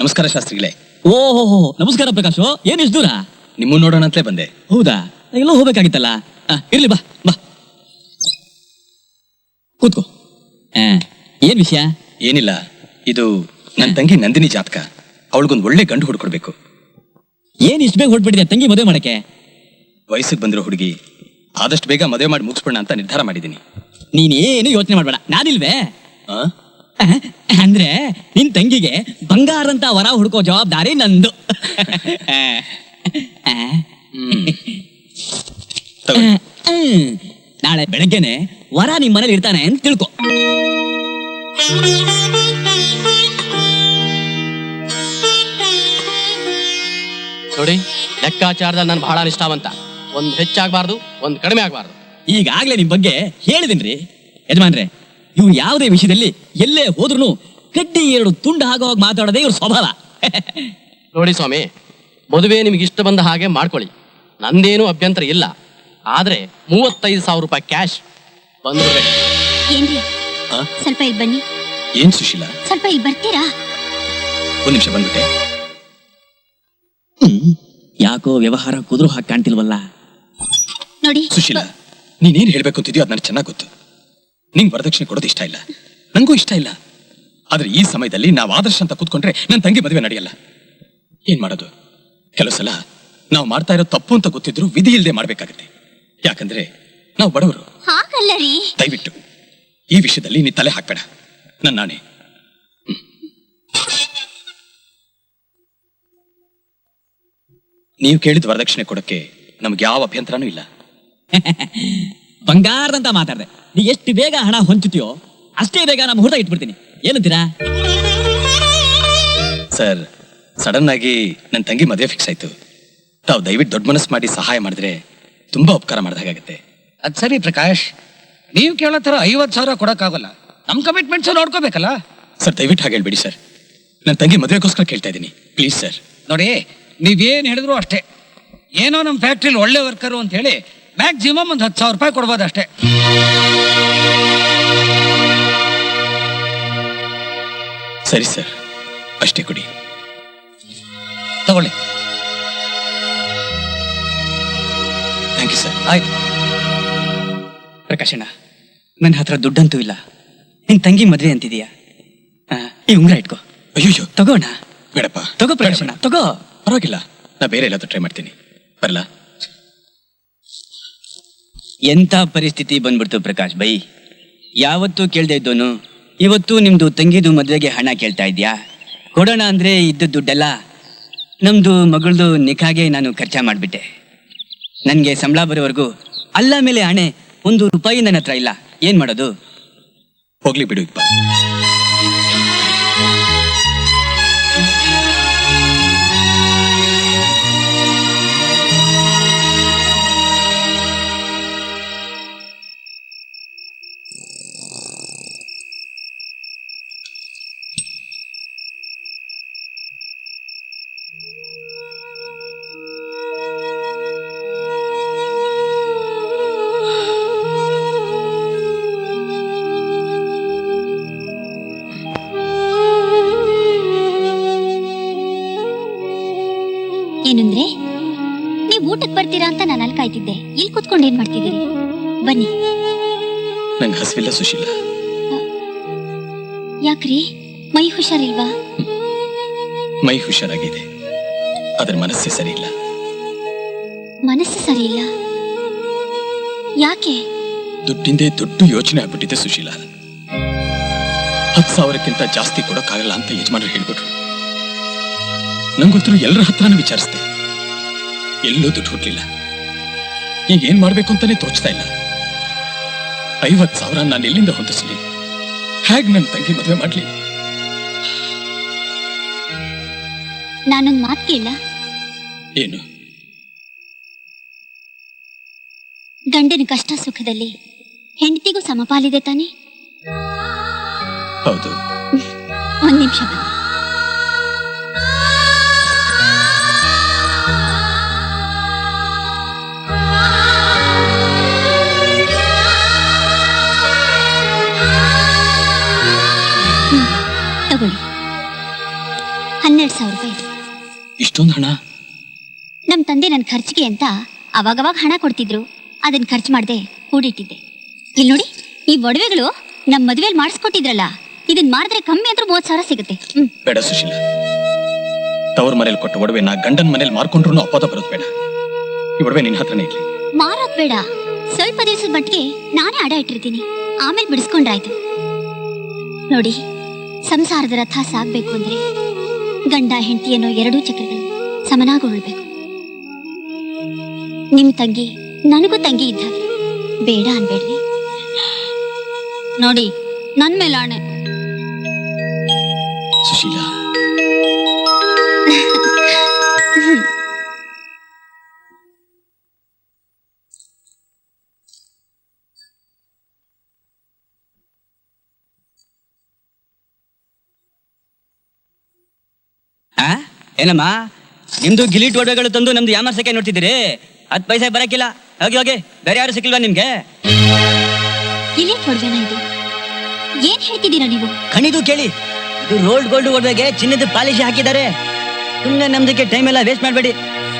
ನಮಸ್ಕಾರ ಶಾಸ್ತ್ರಿಗಳೇ. ಓಹೋ ನಮಸ್ಕಾರ ಪ್ರಕಾಶ್ ಏನ್ ಇಷ್ಟು ದೂರ? ನಿಮ್ಮನ್ನ ನೋಡೋಣ ಅಂತಲೇ ಬಂದೆ. ಹೌದಾ? ಎಲ್ಲ ಹೋಗ್ಬೇಕಾಗಿತ್ತಲ್ಲ? ಆ, ಇರ್ಲಿ ಬಾ ಬಾ. ಕೂತ್ಕೋ. ಆ, ಏನ್ ವಿಷಯ? ಏನಿಲ್ಲ ಇದು ನನ್ನ ತಂಗಿ ನಂದಿನಿ ಜಾತಕ. ಅವಳಿಗೊಂದು ಒಳ್ಳೆ ಗಂಡು ಹುಡ್ಕೊಡ್ಬೇಕು ಏನ್ ಇಷ್ಟು ಬೇಗ ಹೊರಟ್ಬಿಟ್ಟಿದೆ ತಂಗಿ ಮದುವೆ ಮಾಡಕ್ಕೆ? ವಯಸ್ಸಿಗೆ ಬಂದಿರೋ ಹುಡುಗಿ ಆದಷ್ಟು ಬೇಗ ಮದುವೆ ಮಾಡಿ ಮುಗಿಸ್ಬಿಡೋಣ ಅಂತ ನಿರ್ಧಾರ ಮಾಡಿದ್ದೀನಿ. ನೀನೇನು ಯೋಚನೆ ಮಾಡ್ಬೇಡ. ನಾನಿಲ್ವೇ? ಆ? ಅಂದ್ರೆ ನಿನ್ ತಂಗಿಗೆ ಬಂಗಾರ ಅಂತ ವರ ಹುಡ್ಕೋ ಜವಾಬ್ದಾರಿ ನಂದು. ಹ್ಮ್. ನಾಳೆ ಬೆಳಗ್ಗೆನೆ ವರ ನಿಮ್ ಮನೇಲಿ ಇರ್ತಾನೆ ಅಂತ ತಿಳ್ಕೊ. ನೋಡಿ ಲೆಕ್ಕಾಚಾರದ ನಾನು ಬಹಳ ನಿಷ್ಠಾವಂತ. ಒಂದ್ ಹೆಚ್ಚಾಗಬಾರ್ದು ಒಂದ್ ಕಡಿಮೆ ಆಗಬಾರ್ದು. ಈಗಾಗ್ಲೇ ನಿಮ್ ಬಗ್ಗೆ ಹೇಳಿದಿನ್ರಿ. ಯಜಮಾನ್ರೆ ಇವ್ರು ಯಾವುದೇ ವಿಷಯದಲ್ಲಿ ಎಲ್ಲೇ ಹೋದ್ರು ಕಡ್ಡಿ ಎರಡು ತುಂಡು ಹಾಕುವಾಗ ಮಾತಾಡದೆ ಮಾತಾಡೋದೇ ಇವ್ರ ಸ್ವಭಾವ. ನೋಡಿ ಸ್ವಾಮಿ ಮದುವೆ ನಿಮ್ಗೆ ಇಷ್ಟ ಬಂದ ಹಾಗೆ ಮಾಡ್ಕೊಳ್ಳಿ. ನಂದೇನು ಅಭ್ಯಂತರ ಇಲ್ಲ. ಆದ್ರೆ ಮೂವತ್ತೈದು ಸಾವಿರ ರೂಪಾಯಿ ಕ್ಯಾಶ್ ಬಂದ್ಬಿಡ್ಬೇಕು ಏನ್ರಿ? ಆ? ಸ್ವಲ್ಪ ಇಲ್ಲಿ ಬನ್ನಿ. ಏನ್ ಸುಶೀಲಾ? ಸ್ವಲ್ಪ ಇಲ್ಲಿ ಬರ್ತೀರಾ? ಒಂದ್ ನಿಮಿಷ ಬಂದ್ಬಿಟ್ಟೆ. ಯಾಕೋ ವ್ಯವಹಾರ ಕುದುರು ಹಾಕಿ ಕಾಣ್ತಿಲ್ವಲ್ಲ? ನೋಡಿ. ಸುಶೀಲಾ ನೀನೇನ್ ಹೇಳ್ಬೇಕು ಅಂತಿದ್ಯೋ ಅದ್ ನನಗೆ ಚೆನ್ನಾಗ್ ಗೊತ್ತು. ನಿಂಗೆ ವರದಕ್ಷಿಣೆ ಕೊಡೋದು ಇಷ್ಟ ಇಲ್ಲ. ನಂಗೂ ಇಷ್ಟ ಇಲ್ಲ. ಆದ್ರೆ ಈ ಸಮಯದಲ್ಲಿ ನಾವು ಆದರ್ಶ ಅಂತ ಕೂತ್ಕೊಂಡ್ರೆ ನನ್ನ ತಂಗಿ ಮದುವೆ ನಡೆಯಲ್ಲ. ಏನ್ ಮಾಡೋದು? ಕೆಲವು ಸಲ ನಾವು ಮಾಡ್ತಾ ಇರೋ ತಪ್ಪು ಅಂತ ಗೊತ್ತಿದ್ರು ವಿಧಿ ಇಲ್ಲದೆ ಮಾಡ್ಬೇಕಾಗತ್ತೆ. ಯಾಕಂದ್ರೆ ನಾವು ಬಡವರು. ಹಾಗಲ್ಲ ರೀ. ದಯವಿಟ್ಟು ಈ ವಿಷಯದಲ್ಲಿ ನೀ ತಲೆ ಹಾಕ್ಬೇಡ. ನನ್ನ ನಾನೇ. ನೀವು ಕೇಳಿದ ವರದಕ್ಷಿಣೆ ಕೊಡಕ್ಕೆ ನಮ್ಗೆ ಯಾವ ಅಭ್ಯಂತರನೂ ಇಲ್ಲ. ಬಂಗಾರದಂತ ಮಾತಾಡಿದೆ. ನೀ ಎಷ್ಟು ಬೇಗ ಹಣ ಹೊಂಚುತ್ತೀಯೋ ಅಷ್ಟೇ ಬೇಗ ನಮ್ಮ ಮುಹೂರ್ತ ಇಟ್ಬಿಡ್ತೀನಿ. ಏನಂತೀರಾ ಸರ್ ಸಡನ್ ಆಗಿ ನನ್ನ ತಂಗಿ ಮದುವೆ ಫಿಕ್ಸ್ ಆಯ್ತು. ತಾವು ದಯವಿಟ್ಟು ದೊಡ್ಡ ಮನಸ್ಸು ಮಾಡಿ ಸಹಾಯ ಮಾಡಿದ್ರೆ ತುಂಬಾ ಉಪಕಾರ ಮಾಡಿದ ಹಾಗಾಗತ್ತೆ. ಅದ್ ಸರಿ ಪ್ರಕಾಶ್. ನೀವು ಕೇಳೋ ಥರ ಐವತ್ ಸಾವಿರ ಕೊಡಕ್ಕಾಗಲ್ಲ. ನಮ್ಮ ಕಮಿಟ್ಮೆಂಟ್ಸ್ ನೋಡ್ಕೋಬೇಕಲ್ಲ? ಸರ್ ದಯವಿಟ್ಟು ಹಾಗೆ ಹೇಳ್ಬಿಡಿ ಸರ್. ನನ್ನ ತಂಗಿ ಮದುವೆಗೋಸ್ಕರ ಕೇಳ್ತಾ ಇದ್ದೀನಿ. Please sir. ನೋಡಿ ನೀವೇನು ಹೇಳಿದ್ರು ಅಷ್ಟೇ. ಏನೋ ನಮ್ಮ ಫ್ಯಾಕ್ಟ್ರಿಲಿ ಒಳ್ಳೆ ವರ್ಕರು ಅಂತ ಹೇಳಿ ಮ್ಯಾಕ್ಸಿಮಮ್ ಒಂದು ಹತ್ತು ಸಾವಿರ ರೂಪಾಯಿ ಕೊಡ್ಬೋದು ಅಷ್ಟೇ. ಸರಿ ಸರ್. ಅಷ್ಟೇ ಕೊಡಿ. ತಗೊಳ್ಳಿ. ಥ್ಯಾಂಕ್ ಯು ಸರ್ ಆಯ್ತು. ಪ್ರಕಾಶಣ್ಣ ನನ್ನ ಹತ್ರ ದುಡ್ಡಂತೂ ಇಲ್ಲ. ನಿನ್ ತಂಗಿ ಮದ್ವೆ ಅಂತಿದೀಯಾ? ಆ, ಈ ಉಂಗ್ರ ಇಟ್ಕೋ. ಅಯ್ಯೋ ತಗೋಣ. ಬೇಡಪ್ಪ. ತಗೋ ಪ್ರಕಾಶಣ್ಣ ತಗೋ. ಪರವಾಗಿಲ್ಲ. ನಾ ಬೇರೆ ಎಲ್ಲಾದ್ರೂ ಟ್ರೈ ಮಾಡ್ತೀನಿ. ಬರಲ್ಲ ಎಂಥ ಪರಿಸ್ಥಿತಿ ಬಂದ್ಬಿಡ್ತು ಪ್ರಕಾಶ್ ಬೈ? ಯಾವತ್ತೂ ಕೇಳ್ದೆ ಇದ್ದೋನು, ಇವತ್ತು ನಿಮ್ದು ತಂಗಿದು ಮದ್ವೆಗೆ ಹಣ ಕೇಳ್ತಾ ಇದ್ಯಾ? ಕೊಡೋಣ ಅಂದ್ರೆ ಇದ್ದ ದುಡ್ಡೆಲ್ಲ? ನಮ್ದು ಮಗಳದು ನಿಖಾಗೆ ನಾನು ಖರ್ಚಾ ಮಾಡಿಬಿಟ್ಟೆ. ನನಗೆ ಸಂಬಳ ಬರೋವರೆಗೂ ಅಲ್ಲ ಮೇಲೆ ಹಣೆ ಒಂದು ರೂಪಾಯಿ ನನ್ನ ಹತ್ರ ಇಲ್ಲ. ಏನ್ ಮಾಡೋದು? ಹೋಗ್ಲಿ ಬಿಡು ಇಕ್ಬಾಲ್. ಕಾಯ್ತಿದ್ದೆ ಇಲ್ಲಿ ಕುತ್ಕೊಂಡು ಏನ್ ಮಾಡ್ತಿದ್ದೀರಿ? ಬನ್ನಿ. ನಂಗೆ ಹಸಿವಿಲ್ಲ ಸುಶೀಲಾ. ಯಾಕ್ರಿ? ಮೈ ಹುಷಾರಿಲ್ವಾ? ಮೈ ಹುಷಾರಾಗಿದೆ. ಅದರ ಮನಸ್ಸೇ ಸರಿ ಇಲ್ಲ ಮನಸ್ಸು ಸರಿ ಇಲ್ಲ ಯಾಕೆ? ದುಡ್ಡಿಂದೇ ದೊಡ್ಡ ಯೋಚನೆ ಆಗ್ಬಿಟ್ಟಿದೆ ಸುಶೀಲಾ. ಹತ್ತು ಸಾವಿರಕ್ಕಿಂತ ಜಾಸ್ತಿ ಕೊಡೋಕ್ಕಾಗಲ್ಲ ಅಂತ ಯಜಮಾನರು ಹೇಳ್ಬಿಟ್ರು. ನಂಗೊತ್ತರು ಎಲ್ಲರ ಹತ್ರನೂ ವಿಚಾರಿಸ್ದೆ. ಎಲ್ಲೂ ದುಡ್ಡು ಹುಟ್ಲಿಲ್ಲ ಈಗ ಏನ್ ಮಾಡ್ಬೇಕು ಅಂತಾನೆ ತೋಚ್ತಾ ಇಲ್ಲ. ಐವತ್ ಸಾವಿರ ನಾನು ಎಲ್ಲಿಂದ ಹೊಂದಿಸ್ಲಿ? ಹೇಗ್ ನನ್ನ ತಂಗಿ ಮದುವೆ ಮಾಡ್ಲಿ? ನಾನೊಂದ್ ಮಾತು ಕೇಳ. ಏನು? ಗಂಡನ ಕಷ್ಟ ಸುಖದಲ್ಲಿ ಹೆಂಡತಿಗೂ ಸಮಪಾಲಿದೆ ತಾನೆ? ಹೌದು. ಒಂದ್ ನಿಮಿಷ ಇಷ್ಟೊಂದು ಹಣ? ನಮ್ ತಂದೆ ನನ್ನ ಖರ್ಚಿಗೆ ಅಂತ ಅವಾಗವಾಗ ಹಣ ಕೊಡ್ತಿದ್ರು. ಅದನ್ನ ಖರ್ಚು ಮಾಡದೆ ಕೂಡಿಟ್ಟಿದ್ದೆ. ಇಲ್ಲಿ ನೋಡಿ ಈ ಒಡವೆಗಳು ನಮ್ಮ ಮದುವೆಯಲ್ಲಿ ಮಾಡಿಸ್ಕೊಟ್ಟಿದ್ರಲ್ಲ ಇದನ್ನ ಮಾಡಿದ್ರೆ ಕಮ್ಮಿ ಅಂದ್ರೆ ಮೂವತ್ ಸಾವಿರ ಸಿಗುತ್ತೆ. ಹ್ಮ್. ಬೇಡ ಸುಶೀಲ. ತವ್ರ ಮನೇಲಿ ಕೊಟ್ಟ ಒಡವೆ ನಾ ಗಂಡನ ಮನೇಲಿ ಮಾರ್ಕೊಂಡ್ರು ಅಪವಾದ ಬರೋದು ಬೇಡ. ಈ ಒಡವೆ ನಿನ್ನ ಹತ್ರನೇ ಇರ್ಲಿ. ಮಾರೋದ್ ಬೇಡ. ಸ್ವಲ್ಪ ದಿವಸದ ಮಟ್ಟಿಗೆ ನಾನೇ ಅಡ ಇಟ್ಟಿರ್ತೀನಿ. ಆಮೇಲೆ ಬಿಡಿಸ್ಕೊಂಡ್ರಾಯ್ತು. ನೋಡಿ ಸಂಸಾರದ ರಥ ಸಾಗ್ಬೇಕು ಅಂದ್ರೆ ಗಂಡ ಹೆಂಡತಿ ಅನ್ನೋ ಎರಡೂ ಚಕ್ರಗಳು. ಸಮನಾಗಿ ಉಳ್ಬೇಕು. ನಿಮ್ ತಂಗಿ ನನಗೂ ತಂಗಿ ಇದ್ದ ಬೇಡ ಅನ್ಬೇಡ್ರಿ. ನೋಡಿ ನನ್ ಮೇಲೆ ಆಣೆ. ಸುಶೀಲ. ಏನಮ್ಮ? ನಿಮ್ದು ಗಿಲಿಟ್ ಒಡವೆಗಳು ತಂದು ನಮ್ದು ಯಾಮರ್ಸಕ್ಕೆ ನೋಡ್ತಿದ್ದೀರಿ? ಹತ್ತು ಪೈಸೆ ಬರಕ್ಕಿಲ್ಲ ಹೋಗಿ ಹೋಗಿ. ಬೇರೆ ಯಾರು ಸಿಕ್ಕಿಲ್ವಾ ನಿಮ್ಗೆ? ಇದು. ಏನ್ ಹೇಳ್ತಿದ್ದೀರಾ ನೀವು? ಖಣಿದು ಕೇಳಿ. ಇದು ರೋಲ್ಡ್ ಗೋಲ್ಡ್ ಒಡವೆಗೆ ಚಿನ್ನದ ಪಾಲಿಶ್ ಹಾಕಿದ್ದಾರೆ. ಸುಮ್ಮನೆ ನಮ್ದಕ್ಕೆ ಟೈಮ್ ಎಲ್ಲ ವೇಸ್ಟ್ ಮಾಡಬೇಡಿ.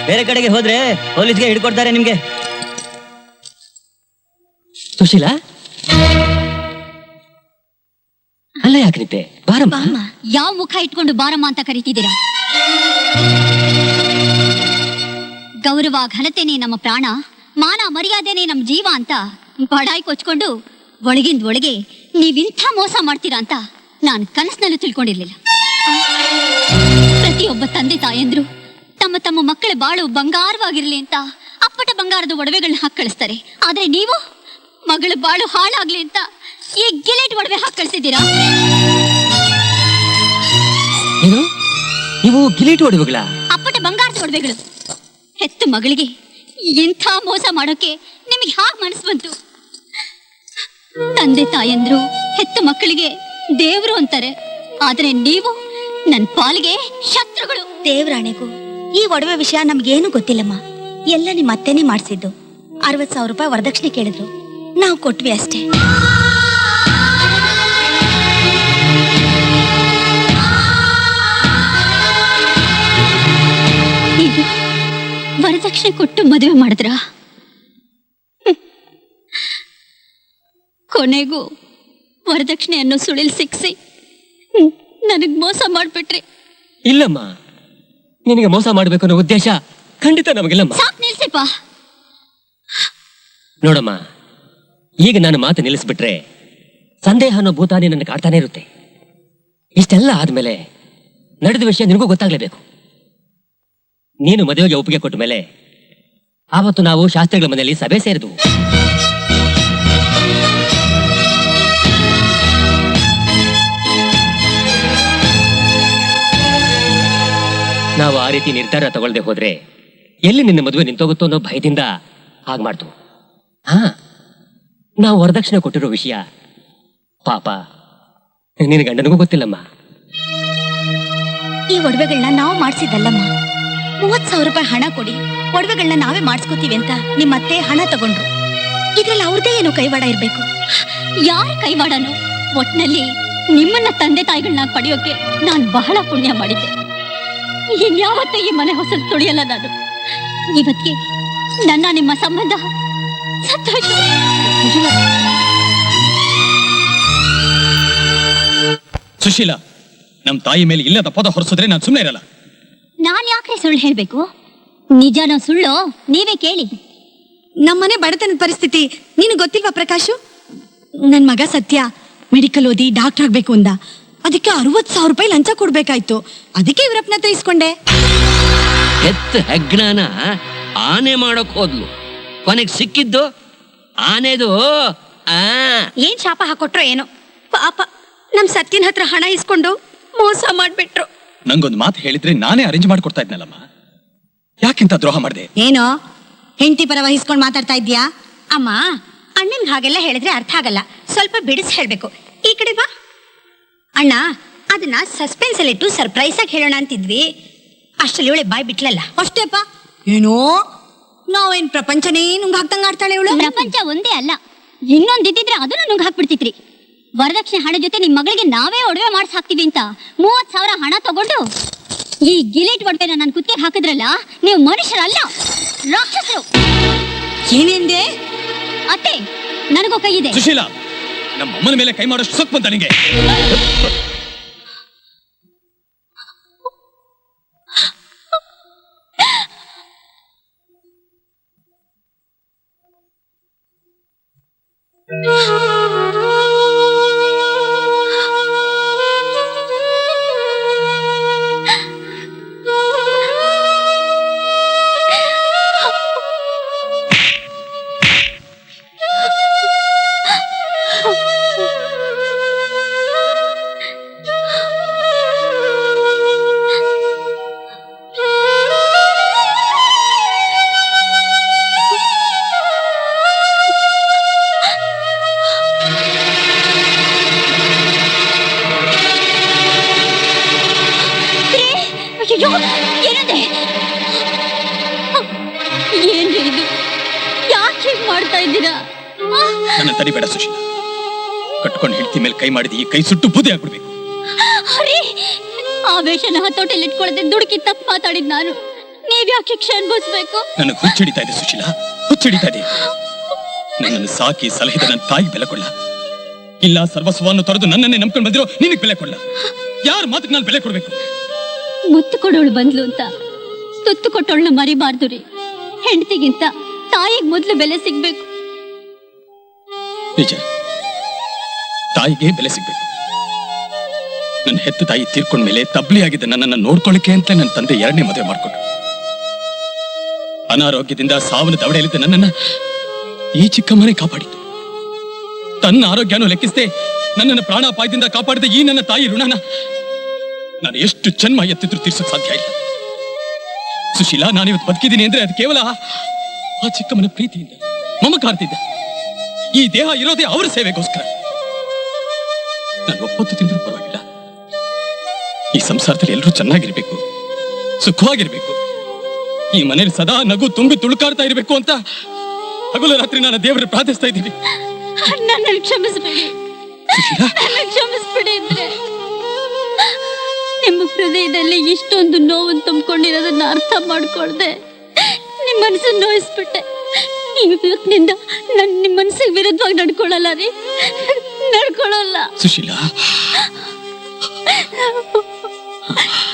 ಬೇರೆ ಕಡೆಗೆ ಹೋದ್ರೆ ಪೊಲೀಸ್ಗೆ ಹಿಡ್ಕೊಡ್ತಾರೆ ನಿಮ್ಗೆ. ಸುಶೀಲಾ? ಅಲ್ಲ ಯಾಕೆ ಬಾರಮ್ಮ. ಯಾವ ಮುಖ ಇಟ್ಕೊಂಡು ಬಾರಮ್ಮ ಅಂತ ಕರಿತಿದ್ದೀರಾ? ಗೌರವ ಘನತೆನೇ ನಮ್ಮ ಪ್ರಾಣ ಮಾನ ಮರ್ಯಾದೆನೇ ನಮ್ಮ ಜೀವ ಅಂತ ಬಡಾಯಿ ಕೊಚ್ಕೊಂಡು ಒಳಗಿಂದ ಒಳಗೆ ನೀವಿಂಥ ಮೋಸ ಮಾಡ್ತೀರಾ ಅಂತ ನಾನು ಕನಸಿನಲ್ಲೂ ತಿಳ್ಕೊಂಡಿರ್ಲಿಲ್ಲ. ಪ್ರತಿಯೊಬ್ಬ ತಂದೆ ತಾಯಂದ್ರು ತಮ್ಮ ತಮ್ಮ ಮಕ್ಕಳ ಬಾಳು ಬಂಗಾರವಾಗಿರ್ಲಿ ಅಂತ ಅಪ್ಪಟ ಬಂಗಾರದ ಒಡವೆಗಳನ್ನ ಹಾಕಿ ಕಳಿಸ್ತಾರೆ. ಆದ್ರೆ ನೀವು ಮಗಳ ಬಾಳು ಹಾಳಾಗ್ಲಿ ಅಂತ ಈ ಗಿಲೆಟ್ ಒಡವೆ ಹಾಕಿ ಕಳಿಸಿದ್ದೀರಾ? ಏನು? ನೀವು ಗಿಲೀಟ್ ಒಡವೆಗಳ? ಅಪ್ಪಟ ಬಂಗಾರದ ಒಡವೆಗಳು. ಹೆತ್ತ ಮಗಳಿಗೆ ಇಂಥ ಮೋಸ ಮಾಡೋಕೆ ನಿಮಗೆ ಹಾಗೆ ಮನಸ್ಸು ಬಂತು? ತಂದೆ ತಾಯಂದ್ರು ಹೆತ್ತ ಮಕ್ಕಳಿಗೆ ದೇವ್ರು ಅಂತಾರೆ. ಆದ್ರೆ ನೀವು ನನ್ನ ಪಾಲಿಗೆ ಶತ್ರುಗಳು. ದೇವ್ರಾಣೆಗೂ, ಈ ಒಡವೆ ವಿಷಯ ನಮ್ಗೇನು ಗೊತ್ತಿಲ್ಲಮ್ಮ. ಎಲ್ಲ ನಿಮ್ಮ ಅತ್ತೆನೇ ಮಾಡಿಸಿದ್ದು. ಅರವತ್ ಸಾವಿರ ರೂಪಾಯಿ ವರದಕ್ಷಿಣೆ ಕೇಳಿದ್ರು. ನಾವು ಕೊಟ್ವಿ ಅಷ್ಟೇ. ವರದಕ್ಷಿಣೆ ಕೊಟ್ಟು ಮದುವೆ ಮಾಡಿದ್ರ? ಕೊನೆಗೂ ವರದಕ್ಷಿಣೆ ಅನ್ನೋ ಸುಳಿಲ್ ಸಿಕ್ಸಿ ನನಗ್ ಮೋಸ ಮಾಡ್ಬಿಟ್ರಿ. ಇಲ್ಲಮ್ಮ ನಿನಗೆ ಮೋಸ ಮಾಡ್ಬೇಕು ಅನ್ನೋ ಉದ್ದೇಶ ಖಂಡಿತ ನಮಗಿಲ್ಲಮ್ಮ. ಸಾಕ್ ನಿಲ್ಸಿಪ್ಪ. ನೋಡಮ್ಮ ಈಗ ನಾನು ಮಾತು ನಿಲ್ಲಿಸ್ಬಿಟ್ರೆ ಸಂದೇಹ ಅನ್ನೋ ಭೂತಾನಿ ನನಗೆ ಕಾಡ್ತಾನೆ ಇರುತ್ತೆ. ಇಷ್ಟೆಲ್ಲ ಆದ್ಮೇಲೆ ನಡೆದ ವಿಷಯ ನಿನಗೂ ಗೊತ್ತಾಗ್ಲೇಬೇಕು. ನೀನು ಮದುವೆಗೆ ಒಪ್ಪಿಗೆ ಕೊಟ್ಟ ಮೇಲೆ ಆವತ್ತು ನಾವು ಶಾಸ್ತ್ರಿಗಳ ಮನೆಯಲ್ಲಿ ಸಭೆ ಸೇರಿದ್ವು. ನಾವು ಆ ರೀತಿ ನಿರ್ಧಾರ ತಗೊಳ್ದೆ ಹೋದ್ರೆ ಎಲ್ಲಿ ನಿನ್ನ ಮದುವೆ ನಿಂತೋಗುತ್ತೋ ಅನ್ನೋ ಭಯದಿಂದ ಹಾಗೆ ಮಾಡ್ತು ಹಾ ನಾವು ವರದಕ್ಷಿಣೆ ಕೊಟ್ಟಿರೋ ವಿಷಯ. ಪಾಪ, ನಿನ್ನ ಗಂಡನಿಗೂ ಗೊತ್ತಿಲ್ಲಮ್ಮ. ಈ ಒಡವೆಗಳನ್ನ ನಾವು ಮಾಡಿಸಿದ್ದಲ್ಲಮ್ಮ. ಮೂವತ್ ಸಾವಿರ ರೂಪಾಯಿ ಹಣ ಕೊಡಿ. ಒಡವೆಗಳನ್ನ ನಾವೇ ಮಾಡಿಸ್ಕೋತೀವಿ ಅಂತ ನಿಮ್ಮ ಅತ್ತೆ ಹಣ ತಗೊಂಡ್ರು. ಇದ್ರಲ್ಲಿ ಅವ್ರದೇ ಏನೋ ಕೈವಾಡ ಇರ್ಬೇಕು. ಯಾರ ಕೈವಾಡನು? ಒಟ್ನಲ್ಲಿ ನಿಮ್ಮನ್ನ ತಂದೆ ತಾಯಿಗಳನ್ನ ಪಡೆಯೋಕೆ ನಾನ್ ಬಹಳ ಪುಣ್ಯ ಮಾಡಿದ್ದೆ. ಇನ್ಯಾವತ್ತೂ ಈ ಮನೆ ಹೊಸಲು ತುಳಿಯಲ್ಲ ನಾನು ಇವತ್ತಿಗೆ ನನ್ನ ನಿಮ್ಮ ಸಂಬಂಧ ಸಂತೋಷ. ಸುಶೀಲ, ನಮ್ ತಾಯಿ ಮೇಲೆ ಇಲ್ಲದ ಪದ ಹೊರಸಿದ್ರೆ ನಾನು ಸುಮ್ಮನೆ ಇರಲ್ಲ. ನಾನ್ ಯಾಕೆ ಸುಳ್ಳು ಹೇಳ್ಬೇಕು? ನಿಜನೋ ಸುಳ್ಳು? ನೀವೇ ಕೇಳಿ. ನಮ್ಮನೆ ಬಡತನದ ಪರಿಸ್ಥಿತಿ ನಿನಗೆ ಗೊತ್ತಿಲ್ವಾ ಪ್ರಕಾಶು? ನನ್ನ ಮಗ ಸತ್ಯ ಮೆಡಿಕಲ್ ಓದಿ ಡಾಕ್ಟರ್ ಆಗ್ಬೇಕು ಅಂದ. ಅದಕ್ಕೆ ಅರವತ್ ಸಾವಿರ ರೂಪಾಯಿ ಲಂಚ ಕೊಡ್ಬೇಕಾಯ್ತು. ಅದಕ್ಕೆ ಇವರಪ್ಪನ ಹತ್ರ ಇಸ್ಕೊಂಡೆ. ಹೆತ್ತ ಹೆಗ್ಣನ ಆನೆ ಮಾಡೋಕ್ ಹೋದ್ಲು. ಕೊನೆಗೆ ಸಿಕ್ಕಿದ್ದು ಆನೆದು. ಆ. ಏನ್ ಶಾಪ ಹಾಕೊಟ್ರೋ ಏನೋ? ಪಾಪ ನಮ್ ಸತ್ಯನ ಹತ್ರ ಹಣ ಇಸ್ಕೊಂಡು ಮೋಸ ಮಾಡ್ಬಿಟ್ರು. ನಂಗೊಂದು ಮಾತು ಹೇಳಿದ್ರೆ ನಾನೇ ಅರೇಂಜ್ ಮಾಡ್ಕೊಡ್ತಾ ಇದ್ನಲ್ಲಮ್ಮ. ಯಾಕಿಂತ ದ್ರೋಹ ಮಾಡಿದೆ? ಏನೋ? ಹೆಂಡತಿ ಪರ ವಹಿಸ್ಕೊಂಡು ಮಾತಾಡ್ತಾ ಇದ್ಯಾ ಅಮ್ಮ ಅಣ್ಣನ್ ಹಾಗೆಲ್ಲ ಹೇಳಿದ್ರೆ ಅರ್ಥ ಆಗಲ್ಲ. ಸ್ವಲ್ಪ ಬಿಡಿಸ್ ಹೇಳ್ಬೇಕು. ಈ ಕಡೆ ಬಾ. ಅಣ್ಣ ಅದನ್ನ ಸಸ್ಪೆನ್ಸ್ ಅಲ್ಲಿ ಇಟ್ಟು ಸರ್ಪ್ರೈಸ್ ಆಗಿ ಹೇಳೋಣ ಅಂತಿದ್ವಿ. ಅಷ್ಟರಲ್ಲಿ ಇವಳೆ ಬಾಯ್ ಬಿಟ್ಲಲ್ಲ. ಅಷ್ಟೇಪ್ಪ ಏನೋ? ನಾವೇನ್ ಪ್ರಪಂಚನೇ ನುಂಗ್ ಹಾಕ್ದಂಗ ಆಡ್ತಾಳೆ ಇವಳು? ಪ್ರಪಂಚ ಒಂದೇ ಅಲ್ಲ. ಇನ್ನೊಂದಿದ್ದಿದ್ರೆ ಅದನ್ನು ನುಂಗ್ ಹಾಕ್ಬಿಡ್ತಿತ್ರಿ ವರದಕ್ಷಿಣೆ ಹಣ ಜೊತೆ ನಿಮ್ ಮಗಳಿಗೆ ನಾವೇ ಒಡವೆ ಮಾಡಿಸ್ ಹಾಕ್ತೀವಿ ಅಂತ ಮೂವತ್ ಸಾವಿರ ಹಣ ತಗೊಂಡು ಈ ಗಿಲೇಟ್ ಒಡವೆನ ನನ್ನ ಕುತ್ತಿಗೆ ಹಾಕಿದ್ರಲ್ಲ ನೀವು ಮನುಷ್ಯರಲ್ಲ ರಾಕ್ಷಸರು. ಏನೆಂದೆ? ಅತ್ತೆ ನನಗೂ ಕೈ ಇದೆ. ಸುಶೀಲ ನಮ್ಮ ಅಮ್ಮನ ಮೇಲೆ ಕೈ ಮಾಡೋಷ್ಟು ಸೊಕ್ ಬಂತ ನಿಂಗೆ. ತಡಿಬೇಡ ಸುಶೀಲ. ಕಟ್ಕೊಂಡು ಹೆಂಡತಿ ಮೇಲೆ ಕೈ ಮಾಡಿದ ಈ ಕೈ ಸುಟ್ಟು ಬುದ್ಧಿ ಆಗ್ಬಿಡ್ಬೇಕು. ಅರೆ ಆವೇಶನ ಹತೋಟೆಯಲ್ಲಿ ಇಟ್ಕೊಳ್ಳದೆ ದುಡುಕಿ ತಪ್ಪು ಮಾತಾಡಿದ್ ನಾನು. ನೀವ್ ಯಾಕೆ ಶಿಕ್ಷೆ ಅನ್ಭವಿಸ್ಬೇಕು? ನನಗೆ ಹುಚ್ಚಿಡಿತಾ ಇದೆ ಸುಶೀಲಾ ಹುಚ್ಚಿಡಿತಾ ಇದೆ. ನನ್ನನ್ನು ಸಾಕಿ ಸಲಹಿದ ನನ್ನ ತಾಯಿ ಬೆಲೆ ಕೊಡ್ಲ? ಇಲ್ಲ ಸರ್ವಸ್ವವನ್ನು ತೊರೆದು ನನ್ನನ್ನೇ ನಂಬ್ಕೊಂಡು ಬಂದಿರೋ ನಿನಗೆ ಬೆಲೆ ಕೊಡ್ಲ? ಯಾರ ಮಾತಿಗೆ ನಾನು ಬೆಲೆ ಕೊಡ್ಬೇಕು? ಮುತ್ತು ಕೊಡೋಳು ಬಂದ್ಲು ಅಂತ. ತುತ್ತು ಕೊಟ್ಟೋಳ್ನ ಮರಿಬಾರ್ದು ರೀ. ಹೆಂಡತಿಗಿಂತ ತಾಯಿಗೆ ಮೊದ್ಲು ಬೆಲೆ ಸಿಗ್ಬೇಕು. ನಿಜ. ತಾಯಿಗೆ ಬೆಲೆ ಸಿಗ್ಬೇಕು. ನನ್ನ ಹೆತ್ತ ತಾಯಿ ತೀರ್ಕೊಂಡ ಮೇಲೆ ತಬ್ಲಿ ಆಗಿದ್ದ ನನ್ನನ್ನು ನೋಡ್ಕೊಳ್ಳಿಕ್ಕೆ ಅಂತ ನನ್ನ ತಂದೆ ಎರಡನೇ ಮದುವೆ ಮಾಡಿಕೊಟ್ಟು ಅನಾರೋಗ್ಯದಿಂದ ಸಾವಿನ ದವಡೆಯಲ್ಲಿದ್ದ ನನ್ನನ್ನ ಈ ಚಿಕ್ಕಮ್ಮನೇ ಕಾಪಾಡಿತು ತನ್ನ ಆರೋಗ್ಯನೂ ಲೆಕ್ಕಿಸದೆ ನನ್ನನ್ನು ಪ್ರಾಣಾಪಾಯದಿಂದ ಕಾಪಾಡಿದ ಈ ನನ್ನ ತಾಯಿ ಋಣನ ನಾನು ಎಷ್ಟು ಜನ್ಮ ಎತ್ತಿದ್ರು ತೀರ್ಸೋಕ್ ಸಾಧ್ಯ ಇಲ್ಲ. ಸುಶೀಲಾ, ನಾನಿವತ್ತು ಬದುಕಿದ್ದೀನಿ ಅಂದ್ರೆ ಅದು ಕೇವಲ ಆ ಚಿಕ್ಕಮ್ಮನ ಪ್ರೀತಿಯಿಂದ ಮಮಕಾರ್ತಿದ್ದ ಈ ದೇಹ ಇರೋದೇ ಅವರ ಸೇವೆಗೋಸ್ಕರ. ನಾನು ಒಪ್ಪತ್ತು ತಿಂದರೂ ಪರವಾಗಿಲ್ಲ. ಈ ಸಂಸಾರದಲ್ಲಿ ಎಲ್ಲರೂ ಚೆನ್ನಾಗಿರ್ಬೇಕು ಸುಖವಾಗಿರ್ಬೇಕು. ಈ ಮನೇಲಿ ಸದಾ ನಗು ತುಂಬಿ ತುಳುಕಾಡ್ತಾ ಇರಬೇಕು ಅಂತ ಹಗಲು ರಾತ್ರಿ ನಾನು ದೇವರ ಪ್ರಾರ್ಥಿಸ್ತಾ ಇದ್ದೀನಿ. ನಿಮ್ಮ ಹೃದಯದಲ್ಲಿ ಇಷ್ಟೊಂದು ನೋವನ್ನು ತುಂಬಿಕೊಂಡಿರೋದನ್ನ ಅರ್ಥ ಮಾಡ್ಕೊಳ್ದೆ ನಿಮ್ಮ ಮನಸ್ಸನ್ನು ನೋಯಿಸ್ಬಿಟ್ಟೆ. ನೀವು ಇವತ್ತಿನಿಂದ ನನ್ನ ನಿಮ್ಮ ಮನಸ್ಸಿಗೆ ವಿರುದ್ಧವಾಗಿ ನಡ್ಕೊಳ್ಳಲ್ಲ ರೀ? ನಡ್ಕೊಳ್ಳಲ್ಲ. ಸುಶೀಲಾ.